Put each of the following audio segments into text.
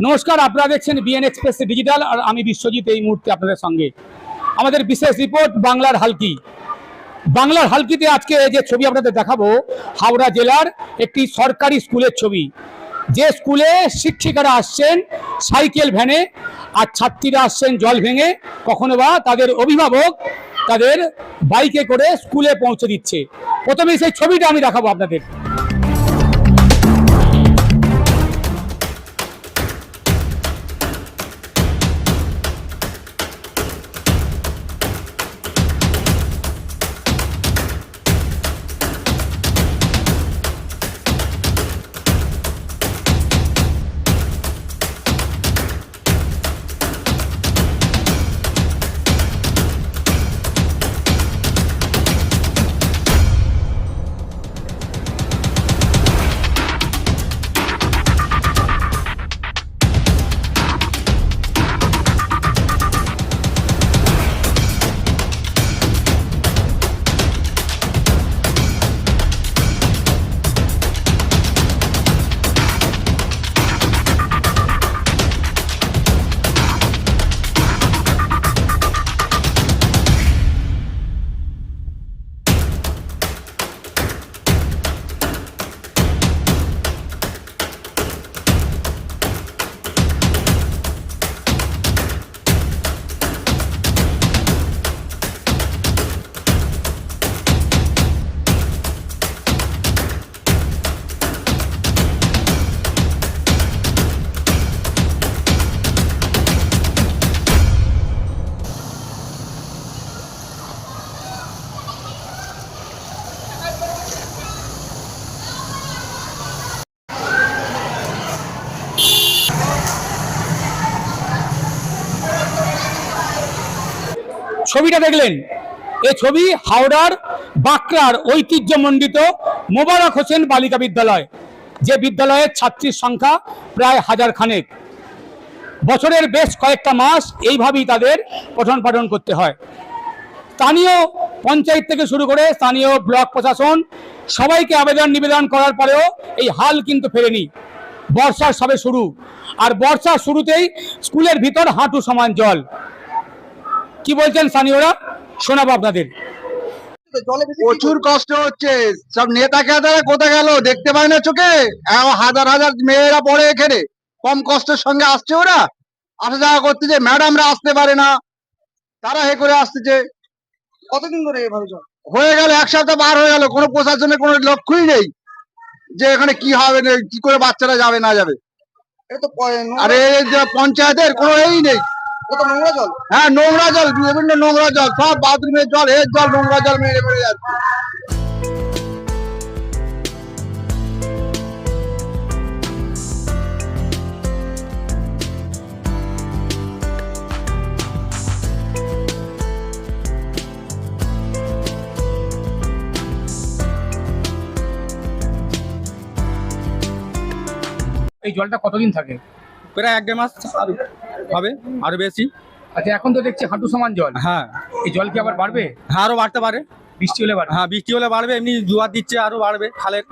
নমস্কার, আপনারা দেখছেন বিএন এক্সপ্রেস ডিজিটাল আর আমি বিশ্বজিৎ এই মুহূর্তে আপনাদের সঙ্গে। আমাদের বিশেষ রিপোর্ট বাংলার হালকি। বাংলার হালকিতে আজকে যে ছবি আপনাদের দেখাবো, হাওড়া জেলার একটি সরকারি স্কুলের ছবি। যে স্কুলে শিক্ষিকারা আসছেন সাইকেল ভ্যানে আর ছাত্রীরা আসছেন জল ভেঙে, কখনো বা তাদের অভিভাবক তাদের বাইকে করে স্কুলে পৌঁছে দিচ্ছে। প্রথমে সেই ছবিটা আমি দেখাবো আপনাদের। ছবিটা দেখলেন। এই ছবি হাওড়ার বাঁকড়ার ঐতিহ্যমণ্ডিত মোবারক হোসেন বালিকা বিদ্যালয়, যে বিদ্যালয়ের ছাত্রীর সংখ্যা প্রায় হাজার খানেক। বছরের বেশ কয়েকটা মাস এইভাবেই তাদের পঠন পাঠন করতে হয়। স্থানীয় পঞ্চায়েত থেকে শুরু করে স্থানীয় ব্লক প্রশাসন সবাইকে আবেদন নিবেদন করার পরেও এই হাল কিন্তু ফেরেনি। বর্ষার সবে শুরু। আর বর্ষার শুরুতেই স্কুলের ভিতর হাঁটু সমান জল। কি বলছেন স্থানীয়রা? শোনাবো আপনাদের। প্রচুর কষ্ট হচ্ছে। সব নেতা খেতারা কোথায় গেল দেখতে পায় না চোখে? হাজার হাজার মেয়েরা পড়ে এখানে। কম কষ্টের সঙ্গে আসছে ওরা। আসা যাওয়া করতেছে ম্যাডামরা আসতে পারে না। তারা হে করে আসতেছে। কতদিন ধরে এভাবে হয়ে গেল এক সপ্তাহ পার হয়ে গেল। কোনো প্রশাসনের কোনো লক্ষ্যই নেই যে এখানে কি হবে কি করে বাচ্চারা যাবে না যাবে। আরে যে পঞ্চায়েতের কোনো এই নেই। নোংরা জল? হ্যাঁ নোংরা জল বিভিন্ন নোংরা জল সব বাথরুমের জল এর জল নোংরা জল মেরে মেরে যাচ্ছে। এই জলটা কতদিন থাকে? প্রায় এক দেড় মাস। হবে। আরও বেশি? আচ্ছা এখন তো দেখছি হাঁটু সমান জল। হ্যাঁ। এই জল কি আবার বাড়বে? হ্যাঁ আরও বাড়তে পারে। বৃষ্টি হলে বাড়বে। হ্যাঁ বৃষ্টি হলে বাড়বে এমনি জোয়ার দিচ্ছে আরও বাড়বে খালের।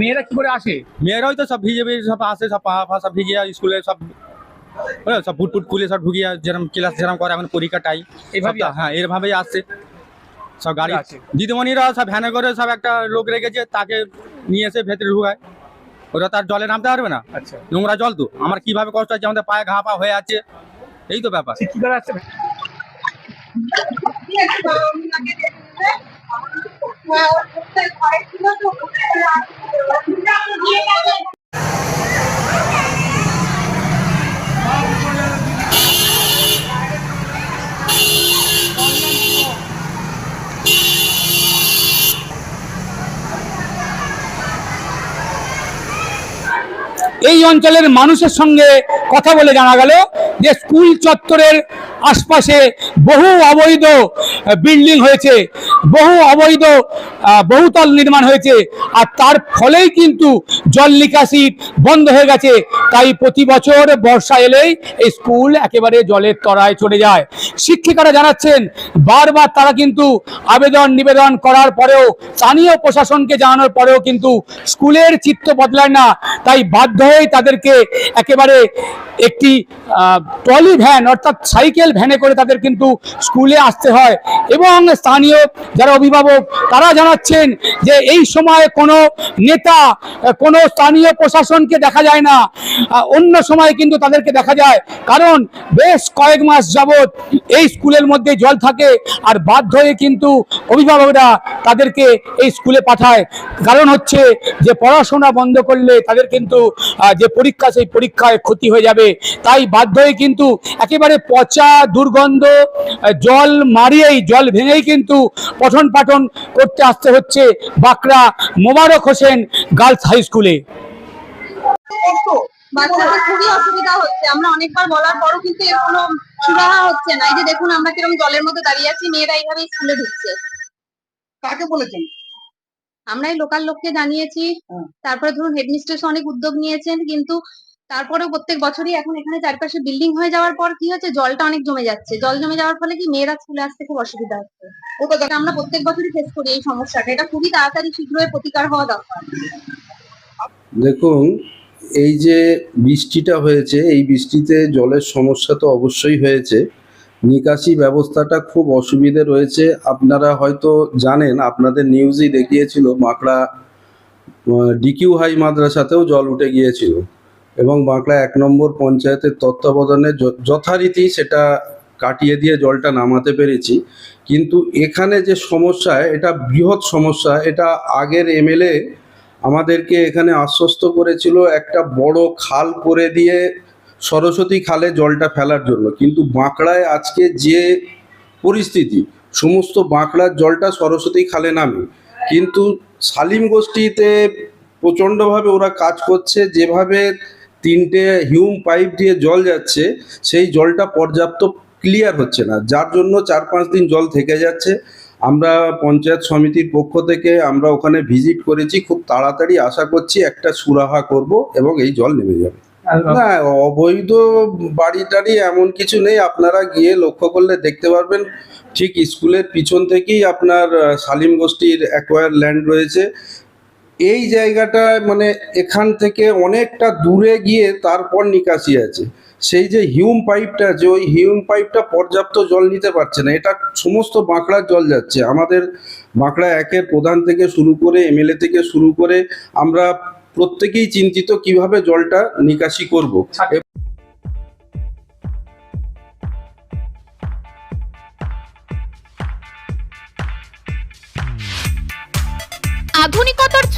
মেয়েরা কি করে আসে? মেয়েরাই তো সব ভিজে ভিজে সব আসে সব পা ফা সব ভিজে স্কুলে সব সব বুট ফুট খুলে সব ঢুকিয়ে যেরকম ক্লাস যেরকম করে এখন পরীক্ষা টাই। আসে? হ্যাঁ এরভাবেই আসছে সব গাড়ি আছে। দিদিমণিরা সব ভ্যানে করে সব একটা লোক রেখেছে তাকে নিয়ে এসে ভেতরে ঢুকায়। ওরা তার জলে নামতে পারবে না আচ্ছা নোংরা জল তো আমার কীভাবে কষ্ট হচ্ছে আমাদের পায়ে ঘা পা হয়ে আছে এই তো ব্যাপার শিক্ষিকারা আসছে এই অঞ্চলের মানুষের সঙ্গে কথা বলে জানা গেল যে স্কুল চত্বরের আশপাশে বহু অবৈধ বিল্ডিং হয়েছে। বহু অবৈধ বহুতল নির্মাণ হয়েছে। আর তার ফলেই কিন্তু জল নিকাশি বন্ধ হয়ে গেছে। তাই প্রতি বছর বর্ষা এলেই এই স্কুল একেবারে জলের তরায় চলে যায়। শিক্ষিকারা জানাচ্ছেন, বারবার তারা কিন্তু আবেদন নিবেদন করার পরেও, স্থানীয় প্রশাসনকে জানানোর পরেও কিন্তু স্কুলের চিত্ত বদলায় না। তাই বাধ্য হয়ে তাদেরকে একেবারে একটি ট্রলি ভ্যান অর্থাৎ সাইকেল ভ্যানে করে তাদের কিন্তু স্কুলে আসতে হয়। এবং স্থানীয় যারা অভিভাবক, তারা জানাচ্ছেন যে এই সময় কোনো নেতা, কোনো স্থানীয় প্রশাসনকে দেখা যায় না। অন্য সময় কিন্তু তাদেরকে দেখা যায়। কারণ বেশ কয়েক মাস যাবৎ এই স্কুলের মধ্যে জল থাকে আর বাধ্য হয়ে কিন্তু অভিভাবকরা তাদেরকে এই স্কুলে পাঠায়। কারণ হচ্ছে যে পড়াশোনা বন্ধ করলে তাদের কিন্তু যে পরীক্ষা, সেই পরীক্ষায় ক্ষতি হয়ে যাবে। তাই বাধ্য হয়ে কিন্তু একেবারে পচা দুর্গন্ধ জল মারিয়েই, জল ভেঙেই কিন্তু পঠন পাঠন করতে আসতে হচ্ছে বাঁকড়া মোবারক হোসেন গার্লস হাই স্কুলে। বাচ্চাদের খুবই অসুবিধা হচ্ছে। আমরা অনেকবার বলার পরও কিন্তু এর কোনো সুরাহা হচ্ছে না। এই যে দেখুন আমরা কীরকম জলের মধ্যে দাঁড়িয়ে আছি মেয়েরা এইভাবে স্কুলে ঢুকছে। কাকে বলেছেন? আমরা এই লোকাল লোককে জানিয়েছি। তারপরে ধরুন হেডমিস্ট্রেস অনেক উদ্যোগ নিয়েছেন কিন্তু তারপরেও প্রত্যেক বছরই এখন এখানে চারপাশে বিল্ডিং হয়ে যাওয়ার পর কি হচ্ছে? জলটা অনেক জমে যাচ্ছে। জল জমে যাওয়ার ফলে কি মেয়েরা স্কুলে আসতে খুব অসুবিধা হচ্ছে। এটা আমরা প্রত্যেক বছরই ফেস করি এই সমস্যাটা। এটা খুবই তাড়াতাড়ি শীঘ্রই প্রতিকার হওয়া দরকার। দেখুন, এই যে বৃষ্টিটা হয়েছে, এই বৃষ্টিতে জলের সমস্যা তো অবশ্যই হয়েছে। নিকাশি ব্যবস্থাটা খুব অসুবিধে রয়েছে। আপনারা হয়তো জানেন, আপনাদের নিউজই দেখিয়েছিল, মাকড়া ডিকিউ হাই মাদ্রাসাতেও জল উঠে গিয়েছিল। এবং বাঁকড়া এক নম্বর পঞ্চায়েতের তত্ত্বাবধানে যথারীতি সেটা কাটিয়ে দিয়ে জলটা নামাতে পেরেছি। কিন্তু এখানে যে সমস্যা, এটা বৃহৎ সমস্যা, এটা আগের এমএলএ আমাদেরকে এখানে আশ্বস্ত করেছিল একটা বড় খাল করে দিয়ে সরস্বতী খালে জলটা ফেলার জন্য। কিন্তু বাঁকড়ায় আজকে যে পরিস্থিতি, সমস্ত বাঁকড়ার জলটা সরস্বতী খালে নামে। কিন্তু সালিম গোষ্ঠীতে প্রচণ্ডভাবে ওরা কাজ করছে, যেভাবে তিনটে হিউম পাইপ দিয়ে জল যাচ্ছে সেই জলটা পর্যাপ্ত ক্লিয়ার হচ্ছে না। যার জন্য চার পাঁচ দিন জল থেকে যাচ্ছে। আমরা পঞ্চায়েত সমিতির পক্ষ থেকে আমরা ওখানে ভিজিট করেছি খুব তাড়াতাড়ি আশা করছি একটা সুরাহা করব এবং এই জল নেমে যাবে। না অবৈধ বাড়ি টাড়ি এমন কিছু নেই আপনারা গিয়ে লক্ষ্য করলে দেখতে পারবেন। ঠিক স্কুলের পিছন থেকেই আপনার সালিম গোষ্ঠীর অ্যাকোয়ার ল্যান্ড রয়েছে। এই জায়গাটা মানে এখান থেকে অনেকটা দূরে গিয়ে তারপর নিকাশি আছে। সেই যে হিউম পাইপটা আছে ওই হিউম পাইপটা পর্যাপ্ত জল নিতে পারছে না। এটা সমস্ত বাঁকড়ার জল যাচ্ছে। আমাদের বাঁকড়া একের প্রধান থেকে শুরু করে এমএলএ থেকে শুরু করে আমরা প্রত্যেকেই চিন্তিত কীভাবে জলটা নিকাশি করব। আধুনিকতার